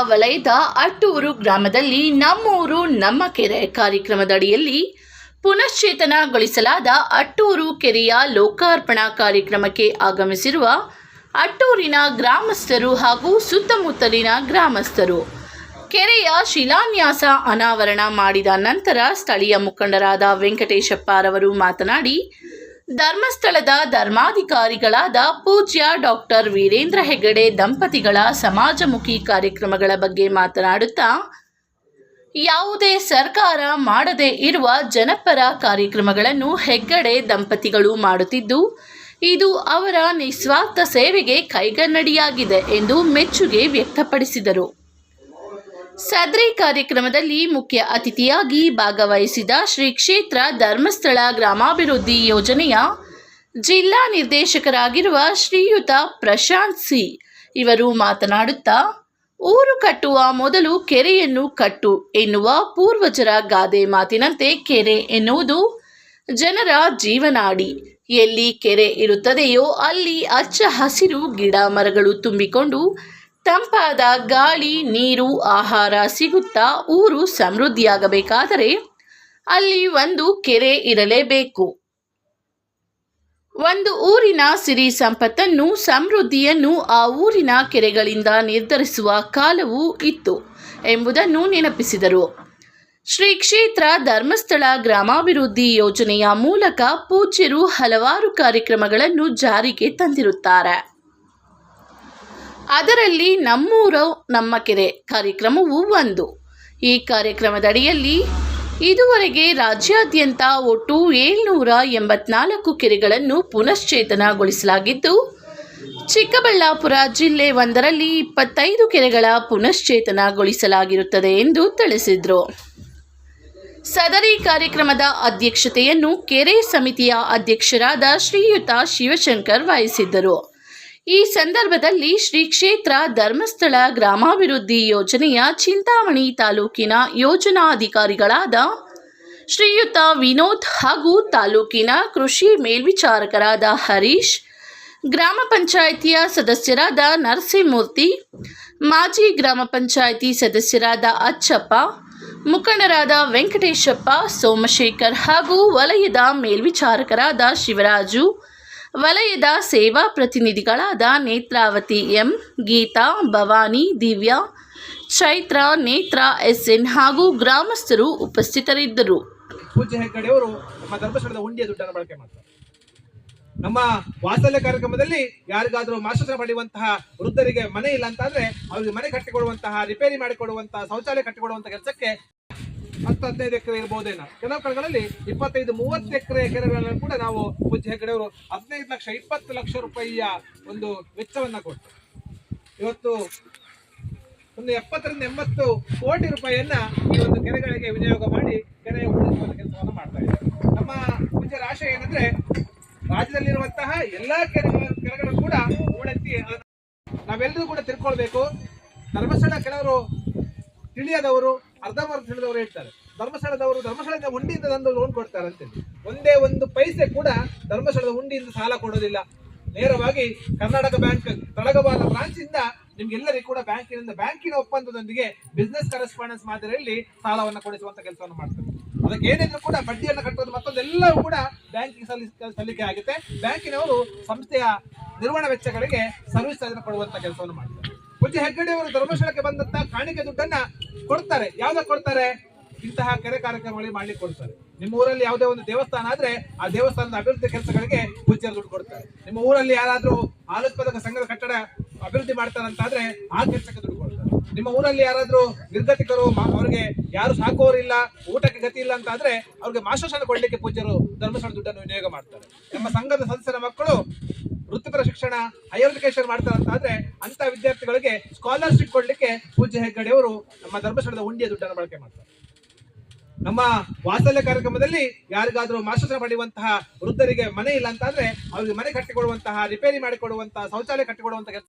ವಲಯದ ಅಟ್ಟೂರು ಗ್ರಾಮದಲ್ಲಿ ನಮ್ಮೂರು ನಮ್ಮ ಕೆರೆ ಕಾರ್ಯಕ್ರಮದಡಿಯಲ್ಲಿ ಪುನಶ್ಚೇತನಗೊಳಿಸಲಾದ ಅಟ್ಟೂರು ಕೆರೆಯ ಲೋಕಾರ್ಪಣಾ ಕಾರ್ಯಕ್ರಮಕ್ಕೆ ಆಗಮಿಸಿರುವ ಅಟ್ಟೂರಿನ ಗ್ರಾಮಸ್ಥರು ಹಾಗೂ ಸುತ್ತಮುತ್ತಲಿನ ಗ್ರಾಮಸ್ಥರು. ಕೆರೆಯ ಶಿಲಾನ್ಯಾಸ ಅನಾವರಣ ಮಾಡಿದ ನಂತರ ಸ್ಥಳೀಯ ಮುಖಂಡರಾದ ವೆಂಕಟೇಶಪ್ಪರವರು ಮಾತನಾಡಿ ಧರ್ಮಸ್ಥಳದ ಧರ್ಮಾಧಿಕಾರಿಗಳಾದ ಪೂಜ್ಯ ಡಾಕ್ಟರ್ ವೀರೇಂದ್ರ ಹೆಗಡೆ ದಂಪತಿಗಳ ಸಮಾಜಮುಖಿ ಕಾರ್ಯಕ್ರಮಗಳ ಬಗ್ಗೆ ಮಾತನಾಡುತ್ತಾ, ಯಾವುದೇ ಸರ್ಕಾರ ಮಾಡದೇ ಇರುವ ಜನಪರ ಕಾರ್ಯಕ್ರಮಗಳನ್ನು ಹೆಗ್ಗಡೆ ದಂಪತಿಗಳು ಮಾಡುತ್ತಿದ್ದು, ಇದು ಅವರ ನಿಸ್ವಾರ್ಥ ಸೇವೆಗೆ ಕೈಗನ್ನಡಿಯಾಗಿದೆ ಎಂದು ಮೆಚ್ಚುಗೆ ವ್ಯಕ್ತಪಡಿಸಿದರು. ಸದ್ರಿ ಕಾರ್ಯಕ್ರಮದಲ್ಲಿ ಮುಖ್ಯ ಅತಿಥಿಯಾಗಿ ಭಾಗವಹಿಸಿದ ಶ್ರೀ ಕ್ಷೇತ್ರ ಧರ್ಮಸ್ಥಳ ಗ್ರಾಮಾಭಿವೃದ್ಧಿ ಯೋಜನೆಯ ಜಿಲ್ಲಾ ನಿರ್ದೇಶಕರಾಗಿರುವ ಶ್ರೀಯುತ ಪ್ರಶಾಂತ್ ಸಿ ಇವರು ಮಾತನಾಡುತ್ತಾ, ಊರು ಕಟ್ಟುವ ಮೊದಲು ಕೆರೆಯನ್ನು ಕಟ್ಟು ಎನ್ನುವ ಪೂರ್ವಜರ ಗಾದೆ ಮಾತಿನಂತೆ ಕೆರೆ ಎನ್ನುವುದು ಜನರ ಜೀವನಾಡಿ. ಎಲ್ಲಿ ಕೆರೆ ಇರುತ್ತದೆಯೋ ಅಲ್ಲಿ ಅಚ್ಚ ಹಸಿರು ಗಿಡ ಮರಗಳು ತುಂಬಿಕೊಂಡು ತಂಪಾದ ಗಾಳಿ, ನೀರು, ಆಹಾರ ಸಿಗುತ್ತಾ ಊರು ಸಮೃದ್ಧಿಯಾಗಬೇಕಾದರೆ ಅಲ್ಲಿ ಒಂದು ಕೆರೆ ಇರಲೇಬೇಕು. ಒಂದು ಊರಿನ ಸಿರಿ ಸಂಪತ್ತನ್ನು, ಸಮೃದ್ಧಿಯನ್ನು ಆ ಊರಿನ ಕೆರೆಗಳಿಂದ ನಿರ್ಧರಿಸುವ ಕಾಲವೂ ಇತ್ತು ಎಂಬುದನ್ನು ನೆನಪಿಸಿದರು. ಶ್ರೀ ಕ್ಷೇತ್ರ ಧರ್ಮಸ್ಥಳ ಗ್ರಾಮಾಭಿವೃದ್ಧಿ ಯೋಜನೆಯ ಮೂಲಕ ಪೂಜ್ಯರು ಹಲವಾರು ಕಾರ್ಯಕ್ರಮಗಳನ್ನು ಜಾರಿಗೆ ತಂದಿರುತ್ತಾರೆ. ಅದರಲ್ಲಿ ನಮ್ಮೂರು ನಮ್ಮ ಕೆರೆ ಕಾರ್ಯಕ್ರಮವು ಒಂದು. ಈ ಕಾರ್ಯಕ್ರಮದಡಿಯಲ್ಲಿ ಇದುವರೆಗೆ ರಾಜ್ಯಾದ್ಯಂತ ಒಟ್ಟು ಏಳ್ನೂರ ಎಂಬತ್ನಾಲ್ಕು ಕೆರೆಗಳನ್ನು ಪುನಶ್ಚೇತನಗೊಳಿಸಲಾಗಿದ್ದು, ಚಿಕ್ಕಬಳ್ಳಾಪುರ ಜಿಲ್ಲೆ ಒಂದರಲ್ಲಿ ಇಪ್ಪತ್ತೈದು ಕೆರೆಗಳ ಪುನಶ್ಚೇತನಗೊಳಿಸಲಾಗಿರುತ್ತದೆ ಎಂದು ತಿಳಿಸಿದರು. ಸದರಿ ಕಾರ್ಯಕ್ರಮದ ಅಧ್ಯಕ್ಷತೆಯನ್ನು ಕೆರೆ ಸಮಿತಿಯ ಅಧ್ಯಕ್ಷರಾದ ಶ್ರೀಯುತ ಶಿವಶಂಕರ್ ವಹಿಸಿದ್ದರು. ಈ ಸಂದರ್ಭದಲ್ಲಿ ಶ್ರೀ ಕ್ಷೇತ್ರ ಧರ್ಮಸ್ಥಳ ಗ್ರಾಮಾಭಿವೃದ್ಧಿ ಯೋಜನೆಯ ಚಿಂತಾಮಣಿ ತಾಲೂಕಿನ ಯೋಜನಾಧಿಕಾರಿಗಳಾದ ಶ್ರೀಯುತ ವಿನೋದ್ ಹಾಗೂ ತಾಲೂಕಿನ ಕೃಷಿ ಮೇಲ್ವಿಚಾರಕರಾದ ಹರೀಶ್, ಗ್ರಾಮ ಪಂಚಾಯಿತಿಯ ಸದಸ್ಯರಾದ ನರಸಿಂಹಮೂರ್ತಿ, ಮಾಜಿ ಗ್ರಾಮ ಪಂಚಾಯಿತಿ ಸದಸ್ಯರಾದ ಅಚ್ಚಪ್ಪ, ಮುಖಂಡರಾದ ವೆಂಕಟೇಶಪ್ಪ, ಸೋಮಶೇಖರ್ ಹಾಗೂ ವಲಯದ ಮೇಲ್ವಿಚಾರಕರಾದ ಶಿವರಾಜು ವಲಯದ ಸೇವಾ ಪ್ರತಿನಿಧಿಗಳಾದ ನೇತ್ರಾವತಿ ಎಂ, ಗೀತಾ, ಭವಾನಿ, ದಿವ್ಯಾ, ಚೈತ್ರ, ನೇತ್ರ, ಎಸ್ಎನ್ ಹಾಗೂ ಗ್ರಾಮಸ್ಥರು ಉಪಸ್ಥಿತರಿದ್ದರು. ಪೂಜೆ ಹೆಗ್ಗಡೆಯವರು ನಮ್ಮ ಧರ್ಮಸ್ಥಳದ ಬಳಕೆ ಮಾಡ್ತಾರೆ. ನಮ್ಮ ವಾತ್ಸಲ್ಯ ಕಾರ್ಯಕ್ರಮದಲ್ಲಿ ಯಾರಿಗಾದ್ರೂ ಮಾಶಾಸನ ಪಡೆಯುವಂತಹ ವೃದ್ಧರಿಗೆ ಮನೆ ಇಲ್ಲ ಅಂತ ಅಂದ್ರೆ ಅವರಿಗೆ ಮನೆ ಕಟ್ಟಿಕೊಡುವಂತಹ ರಿಪೇರಿ ಮಾಡಿಕೊಡುವಂತಹ, ಶೌಚಾಲಯ ಕಟ್ಟಿಕೊಡುವಂತಹ ಕೆಲಸಕ್ಕೆ ಹತ್ತು ಹದಿನೈದು ಎಕರೆ ಇರ್ಬೋದೇನೋ? ಕೆಲವು ಕಡೆಗಳಲ್ಲಿ ಇಪ್ಪತ್ತೈದು, ಮೂವತ್ತು ಎಕರೆ ಕೆರೆಗಳನ್ನು ಕೂಡ ನಾವು ಪೂಜ್ಯ ಹೆಗ್ಗಡೆಯವರು ಹದಿನೈದು ಲಕ್ಷ, ಇಪ್ಪತ್ತು ಲಕ್ಷ ರೂಪಾಯಿಯ ಒಂದು ವೆಚ್ಚವನ್ನ ಕೊಟ್ಟು. ಇವತ್ತು ಒಂದು ಎಪ್ಪತ್ತರಿಂದ ಎಂಬತ್ತು ಕೋಟಿ ರೂಪಾಯಿಯನ್ನ ಈ ಒಂದು ಕೆರೆಗಳಿಗೆ ವಿನಿಯೋಗ ಮಾಡಿ ಕೆರೆ ಉಳಿಸುವ ಕೆಲಸವನ್ನು ಮಾಡ್ತಾ ಇದ್ದಾರೆ. ನಮ್ಮ ಪೂಜ್ಯರ ಆಶಯ ಏನಂದ್ರೆ ರಾಜ್ಯದಲ್ಲಿರುವಂತಹ ಎಲ್ಲಾ ಕೆರೆಗಳ ಕೆರೆಗಳು ಕೂಡ ಅದನ್ನ ನಾವೆಲ್ಲರೂ ಕೂಡ ತಿಳ್ಕೊಳ್ಬೇಕು. ಧರ್ಮಸ್ಥಳ ಕೆಲವರು ತಿಳಿಯದವರು ಅರ್ಧಂಬರ್ಧ ತಿಳಿದವರು ಹೇಳ್ತಾರೆ ಧರ್ಮಸ್ಥಳದವರು ಧರ್ಮಸ್ಥಳದ ಉಂಡಿಯಿಂದ ತಂದು ಲೋನ್ ಕೊಡ್ತಾರೆ ಅಂತೇಳಿ. ಒಂದೇ ಒಂದು ಪೈಸೆ ಕೂಡ ಧರ್ಮಸ್ಥಳದ ಉಂಡಿಯಿಂದ ಸಾಲ ಕೊಡೋದಿಲ್ಲ. ನೇರವಾಗಿ ಕರ್ನಾಟಕ ಬ್ಯಾಂಕ್ ತಳಗಬಾಲ ಬ್ರಾಂಚ್ ಇಂದ ನಿಮ್ಗೆಲ್ಲರಿಗೂ ಕೂಡ ಬ್ಯಾಂಕಿನಿಂದ ಬ್ಯಾಂಕಿನ ಒಪ್ಪಂದದೊಂದಿಗೆ ಬಿಸ್ನೆಸ್ ಕರೆಸ್ಪಾಂಡೆನ್ಸ್ ಮಾದರಿಯಲ್ಲಿ ಸಾಲವನ್ನು ಕೊಡಿಸುವಂತ ಕೆಲಸವನ್ನು ಮಾಡ್ತಾರೆ. ಅದಕ್ಕೆ ಏನಿದ್ರು ಕೂಡ ಬಡ್ಡಿಯನ್ನು ಕಟ್ಟೋದು ಮತ್ತೊಂದೆಲ್ಲವೂ ಕೂಡ ಬ್ಯಾಂಕಿಗೆ ಸಲ್ಲಿಸ, ಸಲ್ಲಿಕೆ ಆಗುತ್ತೆ. ಬ್ಯಾಂಕಿನವರು ಸಂಸ್ಥೆಯ ನಿರ್ವಹಣಾ ವೆಚ್ಚಗಳಿಗೆ ಸರ್ವಿಸ್ ಚಾರ್ಜ್ ಕೊಡುವಂತ ಕೆಲಸವನ್ನು ಮಾಡ್ತಾರೆ. ಪೂಜ್ಯ ಹೆಗ್ಗಡೆ ಅವರು ಧರ್ಮಸ್ಥಳಕ್ಕೆ ಬಂದಂತ ಕಾಣಿಕೆ ದುಡ್ಡನ್ನ ಕೊಡ್ತಾರೆ. ಯಾವ್ದಕ್ಕೆ ಕೊಡ್ತಾರೆ? ಇಂತಹ ಕೆರೆ ಕಾರ್ಯಕ್ರಮಗಳಿಗೆ ಮಾಡ್ಲಿಕ್ಕೆ ಕೊಡ್ತಾರೆ. ನಿಮ್ಮ ಊರಲ್ಲಿ ಯಾವುದೇ ಒಂದು ದೇವಸ್ಥಾನ ಆದ್ರೆ ಆ ದೇವಸ್ಥಾನದ ಅಭಿವೃದ್ಧಿ ಕೆಲಸಗಳಿಗೆ ಪೂಜ್ಯರು ದುಡ್ಡು ಕೊಡ್ತಾರೆ. ನಿಮ್ಮ ಊರಲ್ಲಿ ಯಾರಾದ್ರೂ ಆಲೋತ್ಪಾದಕ ಸಂಘದ ಕಟ್ಟಡ ಅಭಿವೃದ್ಧಿ ಮಾಡ್ತಾರಂತಾದ್ರೆ ಆ ಕೆಲಸಕ್ಕೆ ದುಡ್ಡು ಕೊಡ್ತಾರೆ. ನಿಮ್ಮ ಊರಲ್ಲಿ ಯಾರಾದ್ರೂ ನಿರ್ಗತಿಕರು ಅವರಿಗೆ ಯಾರು ಸಾಕೋರಿಲ್ಲ ಊಟಕ್ಕೆ ಗತಿ ಇಲ್ಲ ಅಂತ ಆದ್ರೆ ಅವ್ರಿಗೆ ಮಾಶಾಸನ ಕೊಡ್ಲಿಕ್ಕೆ ಪೂಜ್ಯರು ಧರ್ಮಸ್ಥಳ ದುಡ್ಡನ್ನು ವಿನಿಯೋಗ ಮಾಡ್ತಾರೆ. ನಮ್ಮ ಸಂಘದ ಸದಸ್ಯರ ಮಕ್ಕಳು ವೃತ್ತಿಪರ ಶಿಕ್ಷಣ ಹೈಯರ್ ಎಜುಕೇಶನ್ ಮಾಡ್ತಾರಂತ ಆದ್ರೆ ವಿದ್ಯಾರ್ಥಿಗಳಿಗೆ ಸ್ಕಾಲರ್ಶಿಪ್ ಕೊಡ್ಲಿಕ್ಕೆ ಪೂಜ್ಯ ಹೆಗ್ಗಡೆಯವರು ನಮ್ಮ ಧರ್ಮಸ್ಥಳದ ಉಂಡಿಯ ದುಡ್ಡನ್ನು ಬಳಕೆ ಮಾಡ್ತಾರೆ. ನಮ್ಮ ವಾತ್ಸಲ್ಯ ಕಾರ್ಯಕ್ರಮದಲ್ಲಿ ಯಾರಿಗಾದ್ರೂ ಮಾಸ್ಟರ್ ಪಡೆಯುವಂತಹ ವೃದ್ಧರಿಗೆ ಮನೆ ಇಲ್ಲ ಅಂತ ಅಂದ್ರೆ ಅವರಿಗೆ ಮನೆ ಕಟ್ಟಿಕೊಡುವಂತಹ ರಿಪೇರಿ ಮಾಡಿಕೊಡುವಂತಹ, ಶೌಚಾಲಯ ಕಟ್ಟಿಕೊಡುವಂತಹ